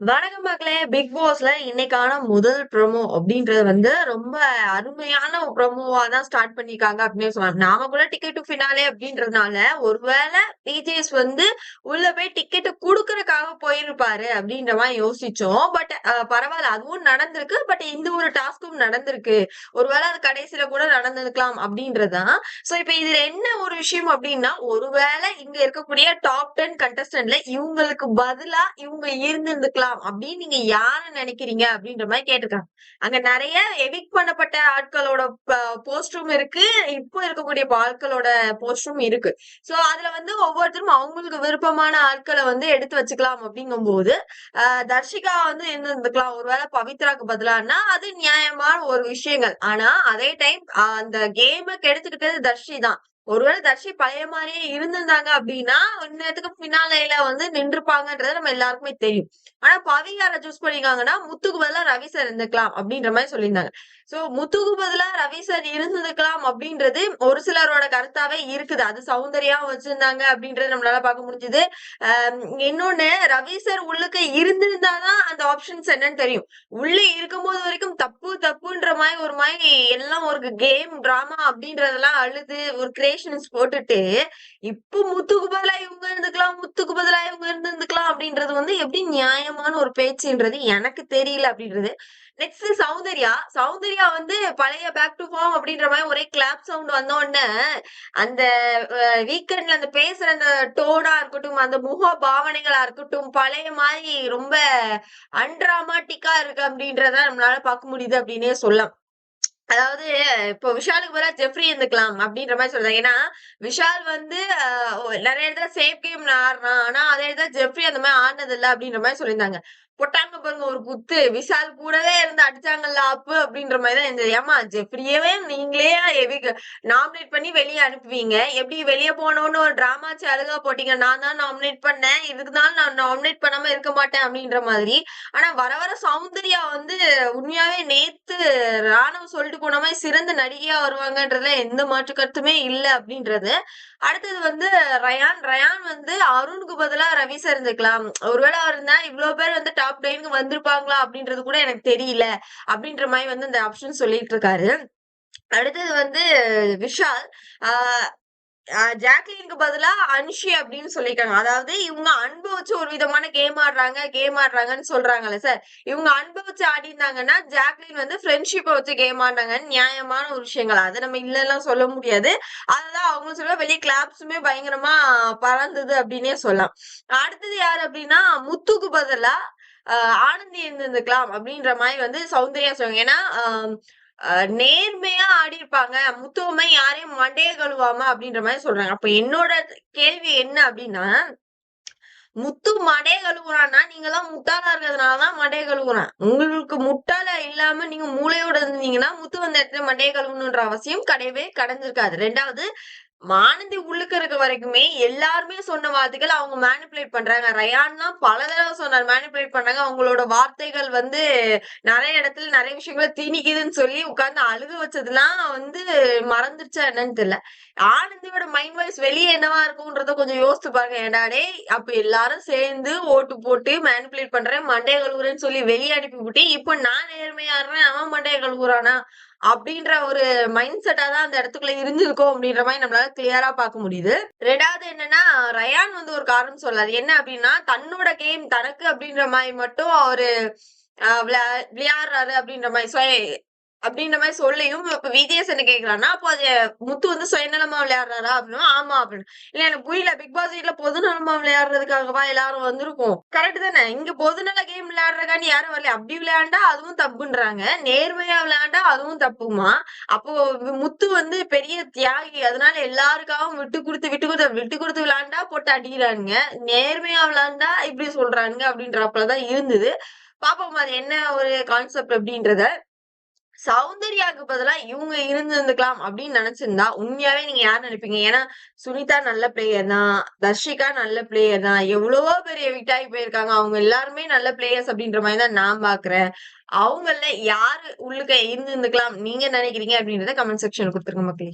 வணக்கம் மக்களே பிக் பாஸ்ல இன்னைக்கான முதல் ப்ரொமோ அப்படின்றது வந்து ரொம்ப அருமையான ப்ரொமோவா தான் ஸ்டார்ட் பண்ணிருக்காங்க அப்படின்னு சொல்லலாம் நாம கூட டிக்கெட் டு ஃபினாலே அப்படின்றதுனால ஒருவேளை பிஜேஎஸ் வந்து உள்ள போய் டிக்கெட் குடுக்கறக்காக போயிருப்பாரு அப்படின்ற மாதிரி யோசிச்சோம். பட் பரவாயில்ல அதுவும் நடந்திருக்கு. பட் இந்த ஒரு டாஸ்க்கும் நடந்திருக்கு. ஒருவேளை அது கடைசியில கூட நடந்திருக்கலாம் அப்படின்றதுதான். சோ இப்ப இதுல என்ன ஒரு விஷயம் அப்படின்னா ஒருவேளை இங்க இருக்கக்கூடிய டாப் டென் கண்டஸ்டன்ட்ல இவங்களுக்கு பதிலா இவங்க இருந்திருந்துக்கலாம் அப்படின்னு நீங்க யார நினைக்கிறீங்க அப்படின்ற மாதிரி கேட்டிருக்காங்க. அங்க நிறைய எவிக் பண்ணப்பட்ட ஆட்களோட போஸ்டும் இருக்கு. இப்போ இருக்கக்கூடிய ஆட்களோட போஸ்டும் இருக்கு. சோ அதுல வந்து ஒவ்வொருத்தரும் அவங்களுக்கு விருப்பமான ஆட்களை வந்து எடுத்து வச்சுக்கலாம் அப்படிங்கும் போது தர்ஷிகா வந்து இருந்திருந்துக்கலாம் ஒருவேளை பவித்ராக்கு பதிலானா அது நியாயமான ஒரு விஷயங்கள். ஆனா அதே டைம் அந்த கேம கெடுத்துக்கிட்டது தர்ஷி தான். ஒருவேளை தர்ஷி பழைய மாதிரியே இருந்திருந்தாங்க அப்படின்னா இன்னத்துக்கு பின்னாலையில வந்து நின்றுப்பாங்கன்றது நம்ம எல்லாருக்குமே தெரியும். ஆனா பவி யார சூஸ் பண்ணிருக்காங்கன்னா முத்துக்கு பதிலா ரவி சார் இருந்துக்கலாம் அப்படின்ற மாதிரி சொல்லியிருந்தாங்க. சோ முத்துக்கு பதிலா ரவி சார் இருந்திருக்கலாம் அப்படின்றது ஒரு சிலரோட கருத்தாவே இருக்குது. அது சௌந்தர்யா வச்சிருந்தாங்க அப்படின்றது நம்மளால பார்க்க முடிஞ்சது. இன்னொன்னு ரவி சார் உள்ளுக்கு இருந்திருந்தாதான் அந்த ஆப்ஷன்ஸ் என்னன்னு தெரியும். உள்ள இருக்கும்போது வரைக்கும் தப்பு தப்புன்ற மாதிரி ஒரு மாதிரி எல்லாம் ஒரு கேம் டிராமா அப்படின்றதெல்லாம் அழுது ஒரு கிரே ரிலேஷன்ஸ் போட்டுட்டு இப்ப முத்துக்கு பதிலா இவங்க இருந்துக்கலாம் முத்துக்கு பதிலா இவங்க இருந்திருந்துக்கலாம் அப்படின்றது வந்து எப்படி நியாயமான ஒரு பேச்சுன்றது எனக்கு தெரியல அப்படின்றது. நெக்ஸ்ட் சௌந்தர்யா. சௌந்தர்யா வந்து பழைய பேக் டு ஃபார்ம் அப்படின்ற மாதிரி ஒரே கிளாப் சவுண்ட் வந்த உடனே அந்த வீக்கெண்ட்ல அந்த பேசுற அந்த டோனா இருக்கட்டும் அந்த முக பாவனைகளா இருக்கட்டும் பழைய மாதிரி ரொம்ப அன்டிராமாட்டிக்கா இருக்கு அப்படின்றத நம்மளால பார்க்க முடியுது அப்படின்னே சொல்லலாம். அதாவது இப்போ விஷாலுக்கு பதிலா ஜெஃப்ரி இருந்துக்கலாம் அப்படின்ற மாதிரி சொல்றாங்க. ஏன்னா விஷால் வந்து நிறைய இடத்துல சேஃப் கேம் ஆடுறான். ஆனா அதே இடத்துல ஜெஃப்ரி அந்த மாதிரி ஆடினது இல்லை அப்படின்ற மாதிரி சொல்லியிருந்தாங்க. பொட்டாங்க பாருங்க ஒரு குத்து. விஷால் கூடவே இருந்து அடிச்சாங்கல்ல அப்பு அப்படின்ற மாதிரி தான் இருந்தது. ஏமா ஜெஃப்ரியவே நீங்களே நாமினேட் பண்ணி வெளியே அனுப்புவீங்க. எப்படி வெளியே போனோன்னு ஒரு டிராமா அழுகா போட்டீங்க. நான் தான் நாமினேட் பண்ணேன். இதுக்குதான் நான் நாமினேட் பண்ணாம இருக்க மாட்டேன் அப்படின்ற மாதிரி. ஆனா வர வர சௌந்தர்யா வந்து உண்மையாவே நேத்து ராணுவம் சொல்லிட்டு போன மாதிரி சிறந்த நடிகையா வருவாங்கன்றதுல எந்த மாற்று கருத்துமே இல்லை அப்படின்றது. அடுத்தது வந்து ரயான். ரயான் வந்து அருணுக்கு பதிலா ரவி சார் இருந்துக்கலாம். ஒருவேளை அவர் இருந்தா இவ்வளவு பேர் வந்து டாப் டைமுக்கு வந்திருப்பாங்களா அப்படின்றது கூட எனக்கு தெரியல அப்படின்ற மாதிரி வந்து இந்த ஆப்ஷன் சொல்லிட்டு இருக்காரு. அடுத்தது வந்து விஷால். ஆஹ் ஜாக்லினுக்கு பதிலா அன்ஷி அப்படின்னு சொல்லியிருக்காங்க. அதாவது இவங்க அனுபவிச்சு ஒரு விதமான கேம் ஆடுறாங்க கேம் ஆடுறாங்கன்னு சொல்றாங்கல்ல சார் இவங்க அனுபவிச்சு ஆடி இருந்தாங்கன்னா ஜாக்லின் வந்து ஃப்ரெண்ட்ஷிப்பை வச்சு கேம் ஆடினாங்கன்னு நியாயமான ஒரு விஷயங்கள். அதை நம்ம இல்லைன்னா சொல்ல முடியாது. அதுதான் அவங்க சொல்ல வெளியே கிளாப்ஸுமே பயங்கரமா பறந்தது அப்படின்னே சொல்லலாம். அடுத்தது யாரு அப்படின்னா முத்துக்கு பதிலா ஆனந்தி இருந்திருந்துக்கலாம் அப்படின்ற மாதிரி வந்து சௌந்தர்யா சொல்லுவாங்க ஏன்னா நேர்மையா ஆடி இருப்பாங்க முத்துவமை யாரையும் மண்டைய கழுவாம அப்படின்ற மாதிரி சொல்றாங்க. அப்ப என்னோட கேள்வி என்ன அப்படின்னா முத்து மடைய கழுவுறான்னா நீங்க எல்லாம் முட்டாளா இருக்கிறதுனாலதான் மடைய கழுவுறான். உங்களுக்கு முட்டாள இல்லாம நீங்க மூளையோட இருந்தீங்கன்னா முத்து வந்த இடத்துல மடைய கழுவணுன்ற அவசியம் கிடையவே கடைஞ்சிருக்காது. ரெண்டாவது மானந்தி உள்ளுக்க இருக்க வரைக்குமே எல்லாருமே சொன்ன வார்த்தைகள் அவங்க மேனிப்புலேட் பண்றாங்க. ரயான்னா பல தடவை சொன்னார் மேனிப்புலேட் பண்றாங்க அவங்களோட வார்த்தைகள் வந்து நிறைய இடத்துல நிறைய விஷயங்களை திணிக்குதுன்னு சொல்லி உட்கார்ந்து அழுக வச்சதுலாம் வந்து மறந்துருச்சா என்னன்னு தெரியல. ஆனந்தியோட மைண்ட் வாய்ஸ் வெளியே என்னவா இருக்கும்ன்றத கொஞ்சம் யோசித்து பாருங்க. ஏடாடே அப்ப எல்லாரும் சேர்ந்து ஓட்டு போட்டு மேனிப்புலேட் பண்றேன் மண்டைய கழுவுறேன்னு சொல்லி வெளியே அனுப்பி விட்டு இப்ப நான் நேர்மையாடுறேன் அவன் மண்டைய கழுவுறானா? அப்படின்ற ஒரு மைண்ட் செட்டா தான் அந்த இடத்துக்குள்ள இருந்திருக்கும் அப்படின்ற மாதிரி நம்மளால கிளியரா பார்க்க முடியுது. ரெண்டாவது என்னன்னா ரயான் வந்து ஒரு காரணம் சொல்லாது என்ன அப்படின்னா தன்னோட கேம் தனக்கு அப்படின்ற மாதிரி மட்டும் அவரு விளையாடுறாரு அப்படின்ற மாதிரி. அப்படின்ற மாதிரி சொல்லியும் இப்ப விஜயஸ் என்ன கேக்குறான்னா அப்போ அது முத்து வந்து சுயநலமா விளையாடுறாரா அப்படின்னா ஆமா அப்படின்னு. இல்ல எனக்கு புரியல பிக் பாஸ் வீட்டுல பொதுநலமா விளையாடுறதுக்காகவா எல்லாரும் வந்திருக்கும். கரெக்ட் தானே? இங்க பொதுநல கேம் விளையாடுறதுக்காண்டி யாரும் வரல. அப்படி விளையாண்டா அதுவும் தப்புன்றாங்க. நேர்மையா விளையாண்டா அதுவும் தப்புமா? அப்போ முத்து வந்து பெரிய தியாகி. அதனால எல்லாருக்காகவும் விட்டு கொடுத்து விட்டு கொடுத்து விட்டு கொடுத்து விளையாண்டா போட்டு அடிக்கிறானுங்க. நேர்மையா விளையாண்டா இப்படி சொல்றானுங்க அப்படின்றப்பதான் இருந்தது. பாப்போம் அது என்ன ஒரு கான்செப்ட் அப்படின்றத. சௌந்தர்யாவுக்கு பதிலா இவங்க இருந்திருந்துக்கலாம் அப்படின்னு நினைச்சிருந்தா உண்மையாவே நீங்க யார் நினைப்பீங்க? ஏன்னா சுனிதா நல்ல பிளேயர் தான் தர்ஷிகா நல்ல பிளேயர் தான் எவ்வளவோ பெரிய விட்டாகி போயிருக்காங்க. அவங்க எல்லாருமே நல்ல பிளேயர்ஸ் அப்படின்ற மாதிரி தான் நான் பாக்குறேன். அவங்கள யாரு உள்ளுக்க இருந்திருந்துக்கலாம் நீங்க நினைக்கிறீங்க அப்படின்றத கமெண்ட் செக்ஷன் கொடுத்துருங்க மக்களே.